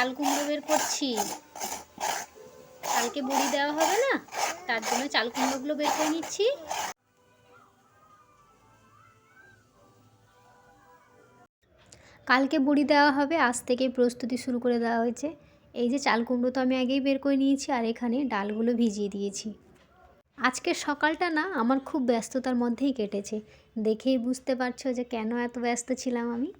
চাল কুমড়ো বের করছি। কালকে বড়ি দেওয়া হবে না, তার জন্য চাল কুমড়োগুলো বের করে নিচ্ছি। কালকে বড়ি দেওয়া হবে, আজ থেকেই প্রস্তুতি শুরু করে দেওয়া হয়েছে। এই যে চাল কুমড়ো তো আমি আগেই বের করে নিয়েছি, আর এখানে ডালগুলো ভিজিয়ে দিয়েছি। আজকের সকালটা না আমার খুব ব্যস্ততার মধ্যেই কেটেছে। দেখেই বুঝতে পারছ যে কেন এত ব্যস্ত ছিলাম আমি।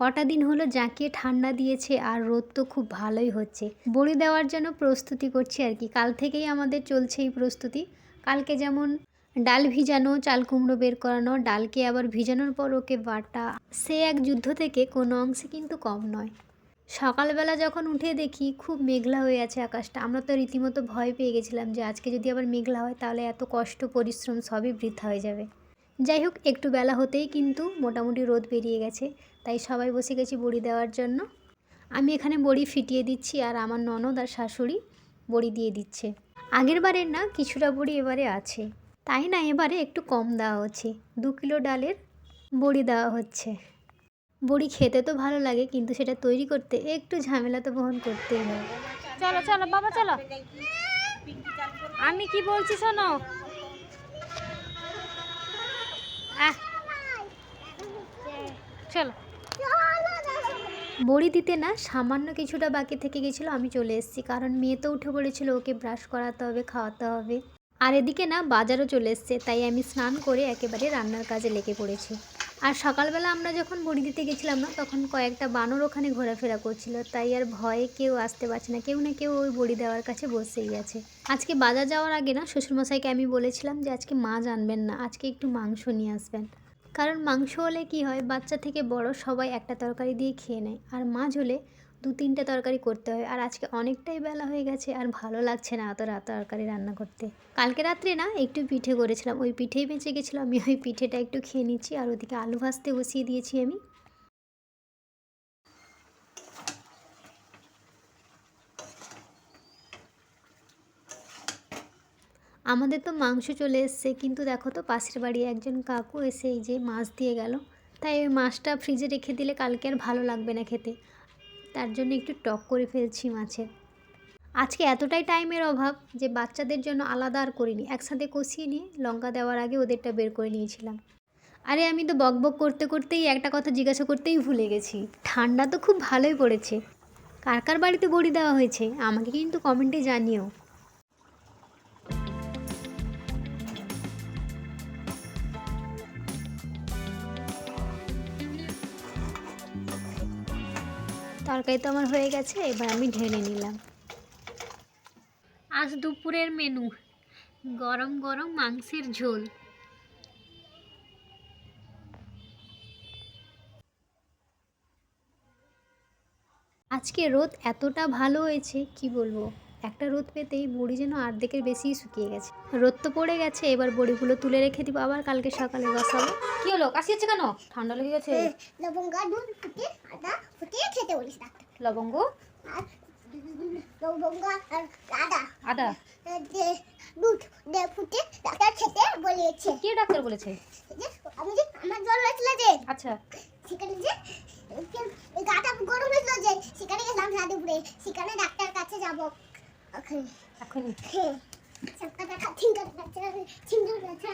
কটা দিন হলো জাঁকিয়ে ঠান্ডা দিয়েছে আর রোদ তো খুব ভালোই হচ্ছে। বড়ি দেওয়ার জন্য প্রস্তুতি করছি আর কি। কাল থেকেই আমাদের চলছে এই প্রস্তুতি। কালকে যেমন ডাল ভিজানো, চাল কুমড়ো বের করানো, ডালকে আবার ভিজানোর পর ওকে বাটা। সে এক যুদ্ধ থেকে কোনো অংশে কিন্তু কম নয়। সকালবেলা যখন উঠে দেখি খুব মেঘলা হয়ে আছে আকাশটা। আমরা তো রীতিমতো ভয় পেয়ে গেছিলাম যে আজকে যদি আবার মেঘলা হয় তাহলে এত কষ্ট, পরিশ্রম সবই বৃথা হয়ে যাবে। যাই হোক, একটু বেলা হতেই কিন্তু মোটামুটি রোদ বেরিয়ে গেছে। তাই সবাই বসে গেছি বড়ি দেওয়ার জন্য। আমি এখানে বড়ি ফিটিয়ে দিচ্ছি আর আমার ননদ আর শাশুড়ি বড়ি দিয়ে দিচ্ছে। আগের বারের না, কিছুটা বড়ি এবারে আছে। তাই না, এবারে একটু কম দেওয়া হচ্ছে। দু কিলো ডালের বড়ি দেওয়া হচ্ছে। বড়ি খেতে তো ভালো লাগে, কিন্তু সেটা তৈরি করতে একটু ঝামেলা তো বহন করতেই হয়। চলো চলো, বাবা, চলো। আমি কি বলছি শোনো? চলো। বড়ি দিতে না, সামান্য কিছুটা বাকি থেকে গেছিল, আমি চলে এসেছি। কারণ মেয়ে তো উঠে পড়েছিল ওকে ব্রাশ করাতে হবে, খাওয়াতে হবে। আর এদিকে না, বাজারও চলে এসছে, তাই আমি স্নান করে একেবারে রান্নার কাজে লেগে পড়েছি। আর সকালবেলা আমরা যখন বড়ি দিতে গেছিলাম না, তখন কয়েকটা বানর ওখানে ঘোরাফেরা করছিল, তাই আর ভয়ে কেউ আসতে পারছে না, কেউ না কেউ ওই বড়ি দেওয়ার কাছে বসেই আছে। আজকে বাজার যাওয়ার আগে না, শ্বশুরমশাইকে আমি বলেছিলাম যে, আজকে মাছ আনবেন না, আজকে একটু মাংস নিয়ে আসবেন। কারণ মাংস হলে কি হয়, বাচ্চা থেকে বড় সবাই একটা তরকারি দিয়ে খেয়ে নেয়, আর মাছ হলে দু তিনটা তরকারি করতে হয়। আর আজকে অনেকটাই বেলা হয়ে গেছে, আর ভালো লাগছে না এত রাত তরকারি রান্না করতে। কালকে রাত্রে না একটু পিঠে করেছিলাম, ওই পিঠেই বেঁচে গেছিল, আমি ওই পিঠেটা একটু খেয়ে নিচ্ছি, আর ওদিকে আলু ভাজতে বসিয়ে দিয়েছি আমি। আমাদের তো মাংস চলে এসছে, কিন্তু দেখো তো পাশের বাড়ি একজন কাকু এসে এই যে মাছ দিয়ে গেল। তাই ওই মাছটা ফ্রিজে রেখে দিলে কালকে আর ভালো লাগবে না খেতে। তার জন্য একটু টক করে ফেলছি মাছের। আজকে এতটাই টাইমের অভাব যে বাচ্চাদের জন্য আলাদা আর করিনি। একসাথে কষিয়ে নিয়ে লঙ্কা দেওয়ার আগে ওদেরটা বের করে নিয়েছিলাম। আরে আমি তো বকবক করতে করতেই একটা কথা জিজ্ঞাসা করতেই ভুলে গেছি। ঠান্ডা তো খুব ভালোই পড়েছে। কার কার বাড়িতে বড়ি দেওয়া হয়েছে? আমাকে কিন্তু কমেন্টে জানিও। তরকারি তো আমার হয়ে গেছে এবার আমি ঢেলে নিলাম। আজ দুপুরের মেনু গরম গরম মাংসের ঝোল। আজকে রোদ এতটা ভালো হয়েছে কি বলব? একটা রোদ পেতেই বড়ি যেন অর্ধেকের বেশি শুকিয়ে গেছে। রোদ তো পড়ে গেছে এবার বড়িগুলো তুলে রেখে দিব আবার কালকে সকালে বসাবো। কি হলো? কাশি হচ্ছে কেন? ঠান্ডা লেগে গেছে। লবঙ্গ দুধ ফুটে আদা ফুটিয়ে খেতে বলিস ডাক্তার লবঙ্গ? আর লবঙ্গ আর আদা। আদা? দুধ দিয়ে ফুটে ডাক্তার খেতে বলিয়েছে কে ডাক্তার বলেছে? আমি যে আমার জ্বর হয়েছিল যে। আচ্ছা। সেখানে যে গাটা গরম হয়েছিল যে সেখানে গেলাম সাধুপুরে সেখানে ডাক্তার কাছে যাব। ওখানে এখনই হ্যাঁ সবটা দেখা চিন্তা করছে চিন্তা করছে